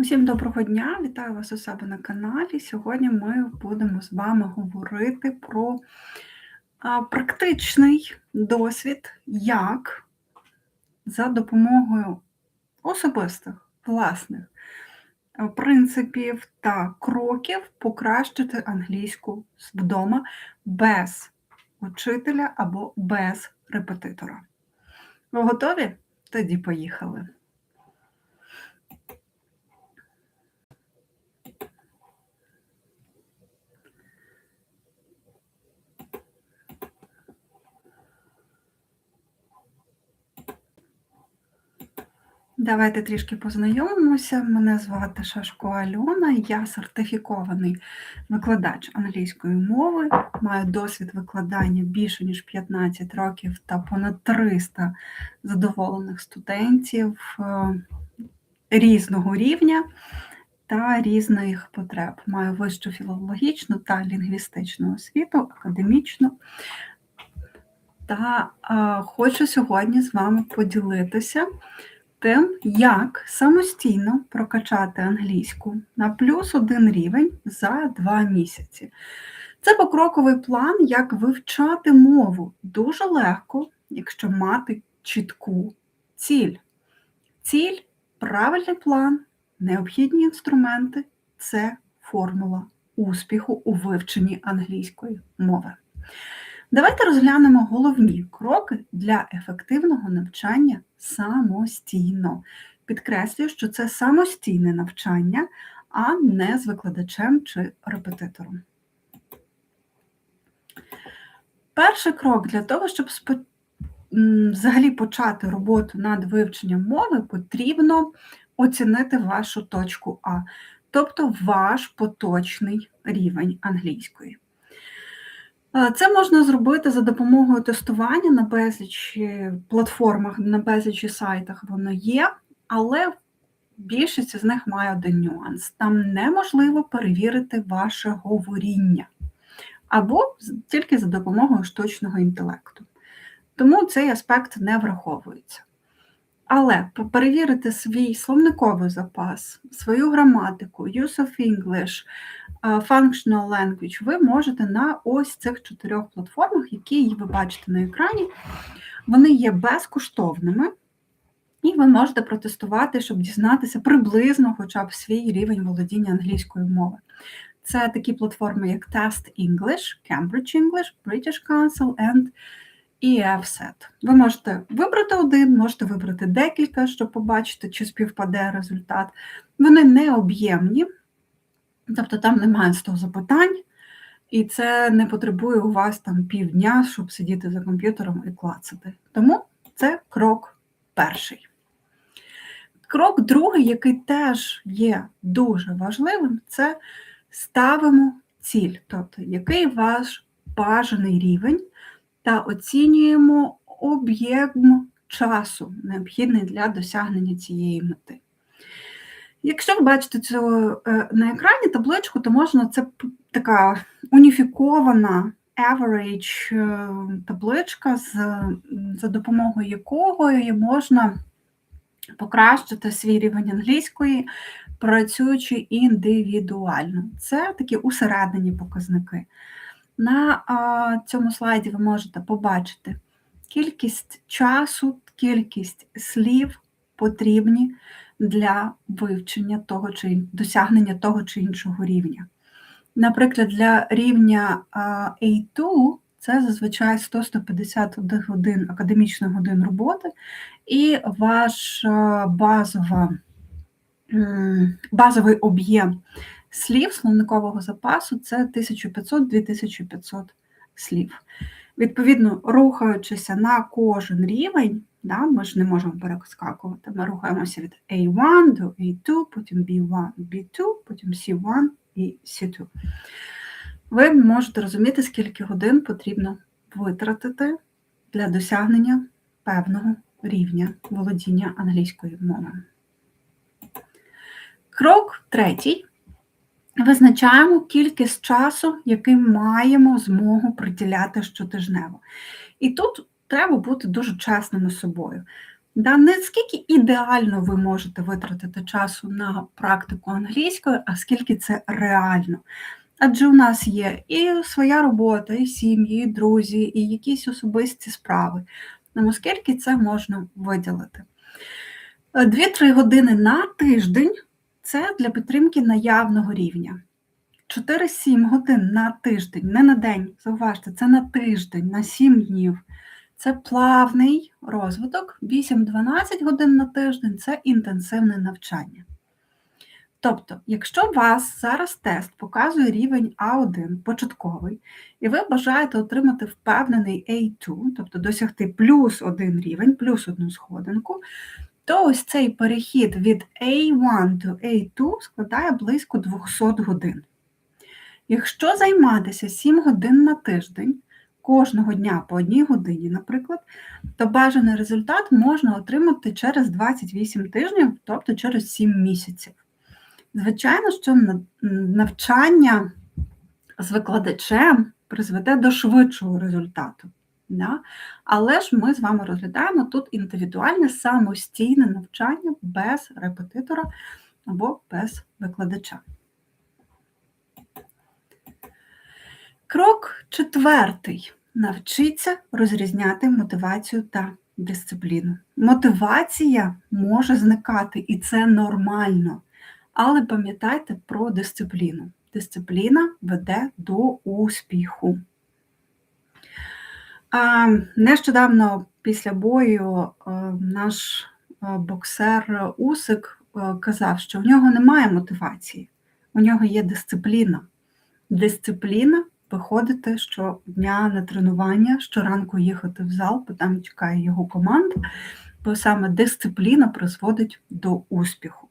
Усім доброго дня! Вітаю вас у себе на каналі. Сьогодні ми будемо з вами говорити про практичний досвід, як за допомогою особистих власних принципів та кроків покращити англійську вдома без учителя або без репетитора. Ви готові? Тоді поїхали. Давайте трішки познайомимося. Мене звати Шашко Альона, я сертифікований викладач англійської мови, маю досвід викладання більше ніж 15 років та понад 300 задоволених студентів е, різного рівня та різних потреб. Маю вищу філологічну та лінгвістичну освіту, академічну. Та е, хочу сьогодні з вами поділитися тим, як самостійно прокачати англійську на плюс один рівень за два місяці. Це покроковий план, як вивчати мову дуже легко, якщо мати чітку ціль. Ціль, правильний план, необхідні інструменти це формула успіху у вивченні англійської мови. Давайте розглянемо головні кроки для ефективного навчання самостійно. Підкреслюю, що це самостійне навчання, а не з викладачем чи репетитором. Перший крок для того, щоб взагалі почати роботу над вивченням мови, потрібно оцінити вашу точку А, тобто ваш поточний рівень англійської. Е, це можна зробити за допомогою тестування на безліч платформах, на безлічі сайтах воно є, але більшість з них має один нюанс. Там неможливо перевірити ваше говоріння або тільки за допомогою штучного інтелекту. Тому цей аспект не враховується. Але перевірити свій словниковий запас, свою граматику, use of English, functional language ви можете на ось цих чотирьох платформах, які ви бачите на екрані. Вони є безкоштовними, і ви можете протестувати, щоб дізнатися приблизно хоча б свій рівень володіння англійської мови. Це такі платформи, як Test English, Cambridge English, British Council and і EFSET. Ви можете вибрати один, можете вибрати декілька, щоб побачити, чи співпаде результат. Вони не об'ємні, тобто там немає 100 запитань, і це не потребує у вас там півдня, щоб сидіти за комп'ютером і клацати. Тому це крок перший. Крок другий, який теж є дуже важливим, це ставимо ціль, тобто який ваш бажаний рівень та оцінюємо об'єм часу, необхідний для досягнення цієї мети. Якщо ви бачите цю е, на екрані табличку, то можна це така уніфікована average е, табличка, за допомогою якої можна покращити свій рівень англійської, працюючи індивідуально. Це такі усередині показники. На цьому слайді ви можете побачити кількість часу, кількість слів потрібні для вивчення того чи досягнення того чи іншого рівня. Наприклад, для рівня A2 це зазвичай 100-150 годин академічних годин роботи, і ваш базова, базовий об'єм слів словникового запасу це 1500-2500 слів. Відповідно, рухаючися на кожен рівень, да, ми ж не можемо перескакувати, ми рухаємося від A1 до A2, потім B1, B2, потім C1 і C2. Ви можете розуміти, скільки годин потрібно витратити для досягнення певного рівня володіння англійською мовою. Крок третій Визначаємо кількість часу, який маємо змогу приділяти щотижнево. І тут треба бути дуже чесними з собою. Да, не скільки ідеально ви можете витратити часу на практику англійської, а скільки це реально. Адже у нас є і своя робота, і сім'ї, і друзі, і якісь особисті справи. Тому скільки це можна виділити? 2-3 години на тиждень це для підтримки наявного рівня. 4-7 годин на тиждень, не на день, зауважте, це на тиждень, на 7 днів. Це плавний розвиток, 8-12 годин на тиждень це інтенсивне навчання. Тобто, якщо у вас зараз тест показує рівень А1 початковий, і ви бажаєте отримати впевнений A2, тобто досягти плюс один рівень, плюс одну сходинку, то ось цей перехід від A1 до A2 складає близько 200 годин. Якщо займатися 7 годин на тиждень, кожного дня по одній годині, наприклад, то бажаний результат можна отримати через 28 тижнів, тобто через 7 місяців. Звичайно, що навчання з викладачем призведе до швидшого результату. Да? Але ж ми з вами розглядаємо тут індивідуальне самостійне навчання без репетитора або без викладача. Крок четвертий. Навчіться розрізняти мотивацію та дисципліну. Мотивація може зникати, і це нормально. Але пам'ятайте про дисципліну. Дисципліна веде до успіху. А, Нещодавно після бою наш боксер Усик казав, що в нього немає мотивації, у нього є дисципліна. Дисципліна виходити щодня на тренування, щоранку їхати в зал, бо там чекає його команда, бо саме дисципліна призводить до успіху.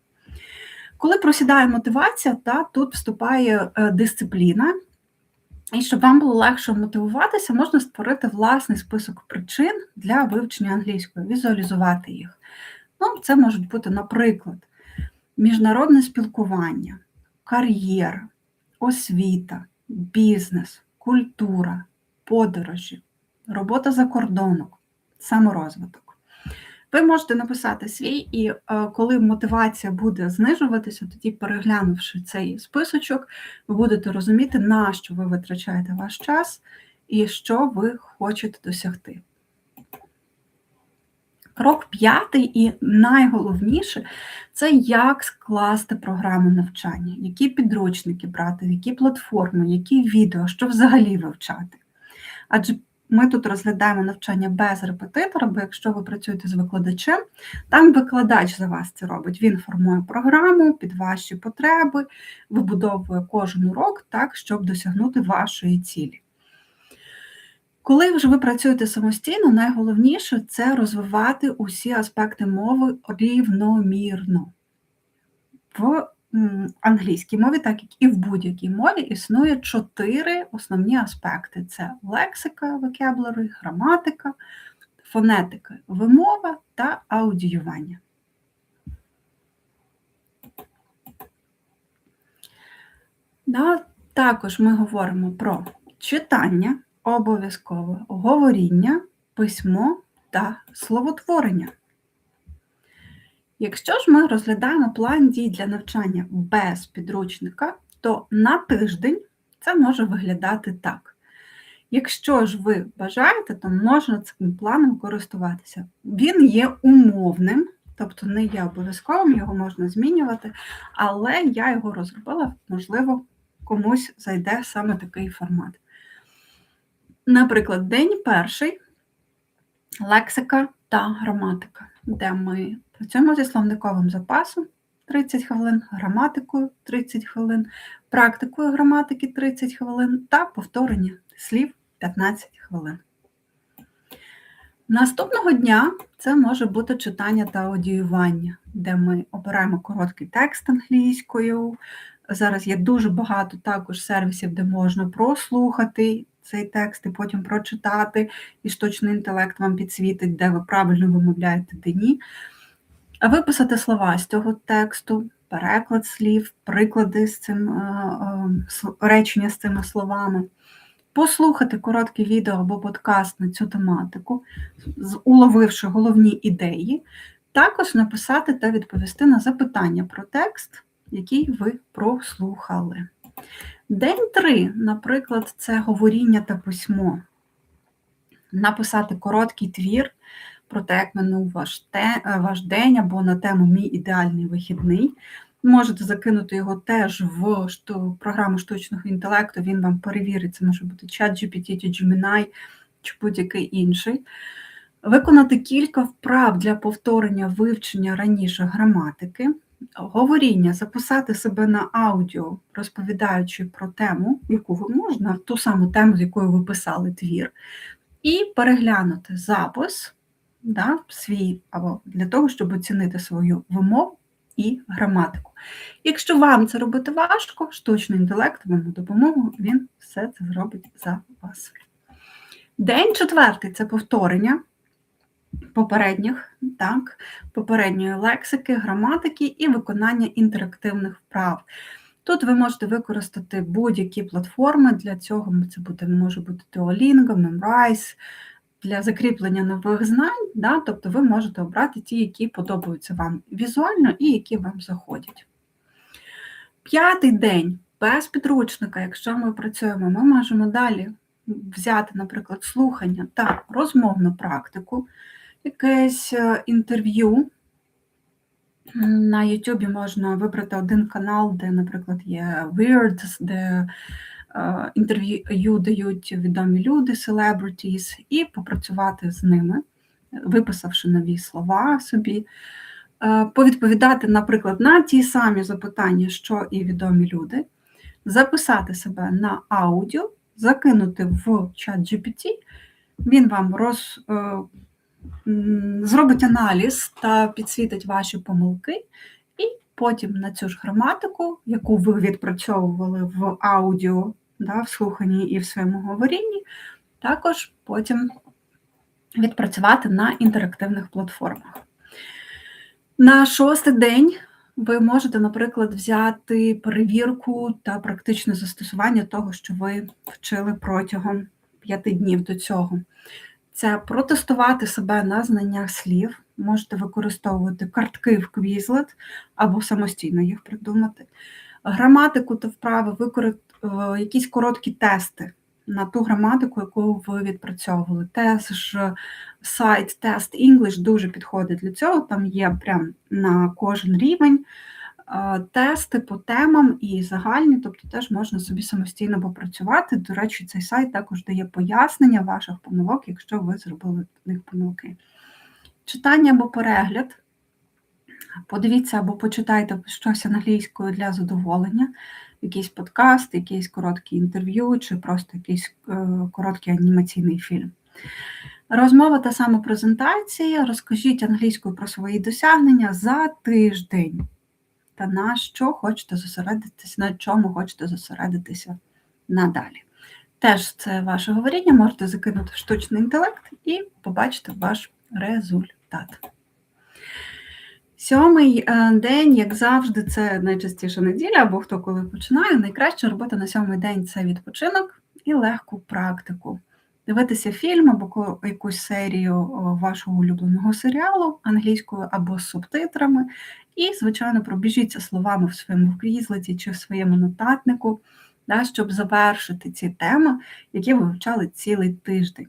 Коли просідає мотивація, та, тут вступає е, дисципліна, і щоб вам було легше мотивуватися, можна створити власний список причин для вивчення англійської, візуалізувати їх. Ну, Це можуть бути, наприклад, міжнародне спілкування, кар'єра, освіта, бізнес, культура, подорожі, робота за кордоном, саморозвиток. Ви можете написати свій, і е, коли мотивація буде знижуватися, тоді, переглянувши цей списочок, ви будете розуміти, на що ви витрачаєте ваш час і що ви хочете досягти. Крок п'ятий і найголовніше це як скласти програму навчання, які підручники брати, які платформи, які відео, що взагалі вивчати. Адже ми тут розглядаємо навчання без репетитора, бо якщо ви працюєте з викладачем, там викладач за вас це робить. Він формує програму під ваші потреби, вибудовує кожен урок так, щоб досягнути вашої цілі. Коли вже ви працюєте самостійно, найголовніше це розвивати усі аспекти мови рівномірно. В англійській мові, так як і в будь-якій мові, існує чотири основні аспекти: це лексика, vocabulary, граматика, фонетика, вимова та аудіювання. Да, Також ми говоримо про читання, обов'язкове говоріння, письмо та словотворення. Якщо ж ми розглядаємо план дій для навчання без підручника, то на тиждень це може виглядати так. Якщо ж ви бажаєте, то можна цим планом користуватися. Він є умовним, тобто не є обов'язковим, його можна змінювати, але я його розробила, можливо, комусь зайде саме такий формат. Наприклад, день перший лексика та граматика, де ми працюємо зі словниковим запасом 30 хвилин, граматикою 30 хвилин, практикою граматики 30 хвилин та повторення слів 15 хвилин. Наступного дня це може бути читання та аудіювання, де ми обираємо короткий текст англійською. Зараз є дуже багато також сервісів, де можна прослухати цей текст і потім прочитати, і штучний інтелект вам підсвітить, де ви правильно вимовляєте де ні. Виписати слова з цього тексту, переклад слів, приклади з цим е, е, речення з цими словами, послухати коротке відео або подкаст на цю тематику, уловивши головні ідеї, також написати та відповісти на запитання про текст, який ви прослухали. День 3, наприклад, це говоріння та письмо. Написати короткий твір про те, як минув ваш, те, ваш день або на тему Мій ідеальний вихідний. Можете закинути його теж в програму штучного інтелекту, він вам перевірить, це може бути чат GPT, чи Gemini, чи будь-який інший. Виконати кілька вправ для повторення вивчення раніше граматики, говоріння, записати себе на аудіо, розповідаючи про тему, яку ви можна, ту саму тему, з якою ви писали твір, і переглянути запис да, свій або для того, щоб оцінити свою вимову і граматику. Якщо вам це робити важко, штучний інтелект вам допомогу, він все це зробить за вас. День четвертий це повторення попередніх, так, попередньої лексики, граматики і виконання інтерактивних вправ. Тут ви можете використати будь-які платформи для цього. Це буде, може бути Duolingo, Memrise, для закріплення нових знань, да, тобто ви можете обрати ті, які подобаються вам візуально і які вам заходять. П'ятий день без підручника, якщо ми працюємо, ми можемо далі взяти, наприклад, слухання та розмовну практику, якесь е, інтерв'ю. На YouTube можна вибрати один канал, де, наприклад, є Weird, де інтерв'ю дають відомі люди, celebrities, і попрацювати з ними, виписавши нові слова собі, е, повідповідати, наприклад, на ті самі запитання, що і відомі люди, записати себе на аудіо, закинути в чат GPT, він вам роз, е, зробить аналіз та підсвітить ваші помилки. Потім на цю ж граматику, яку ви відпрацьовували в аудіо да, в слуханні і в своєму говорінні, також потім відпрацювати на інтерактивних платформах. На шостий день ви можете, наприклад, взяти перевірку та практичне застосування того, що ви вчили протягом п'яти днів до цього. Це протестувати себе на знання слів, можете використовувати картки в Quizlet або самостійно їх придумати. Граматику та вправи якісь короткі тести на ту граматику, яку ви відпрацьовували. Теж сайт Test English дуже підходить для цього. Там є прям на кожен рівень е, тести по темам і загальні, тобто теж можна собі самостійно попрацювати. До речі, цей сайт також дає пояснення ваших помилок, якщо ви зробили в них помилки. Читання або перегляд. Подивіться або почитайте щось англійською для задоволення якийсь подкаст, якийсь коротке інтерв'ю, чи просто якийсь е, короткий анімаційний фільм. Розмова та самопрезентація. Розкажіть англійською про свої досягнення за тиждень. Та на що хочете зосередитися, на чому хочете зосередитися надалі. Теж це ваше говоріння, можете закинути в штучний інтелект і побачити ваш результат. Сьомий е, день, як завжди, це найчастіше неділя, або хто коли починає. Найкраще робити на сьомий день це відпочинок і легку практику. Дивитися фільм або якусь серію вашого улюбленого серіалу англійською або з субтитрами. І, звичайно, пробіжіться словами в своєму вкрізлиці чи в своєму нотатнику, да, щоб завершити ці теми, які ви вивчали цілий тиждень.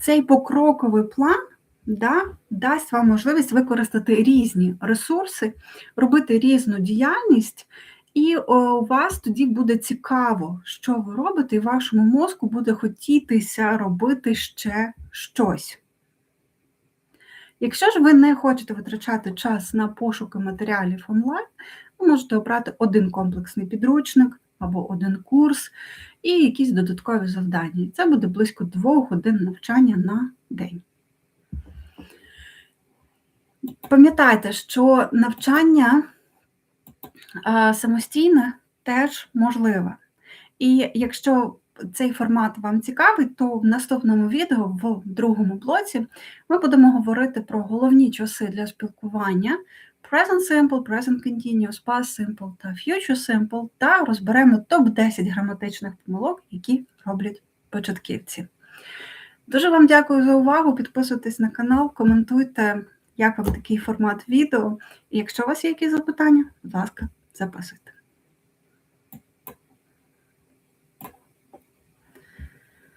Цей покроковий план да, дасть вам можливість використати різні ресурси, робити різну діяльність, і у вас тоді буде цікаво, що ви робите, і вашому мозку буде хотітися робити ще щось. Якщо ж ви не хочете витрачати час на пошуки матеріалів онлайн, ви можете обрати один комплексний підручник або один курс і якісь додаткові завдання. Це буде близько двох годин навчання на день. Пам'ятайте, що навчання самостійне теж можливе. І якщо цей формат вам цікавий, то в наступному відео, в другому блоці, ми будемо говорити про головні часи для спілкування: Present Simple, Present Continuous, Past Simple та Future Simple, та розберемо топ-10 граматичних помилок, які роблять початківці. Дуже вам дякую за увагу. Підписуйтесь на канал, коментуйте, як вам такий формат відео. І якщо у вас є якісь запитання, будь ласка, записуйте.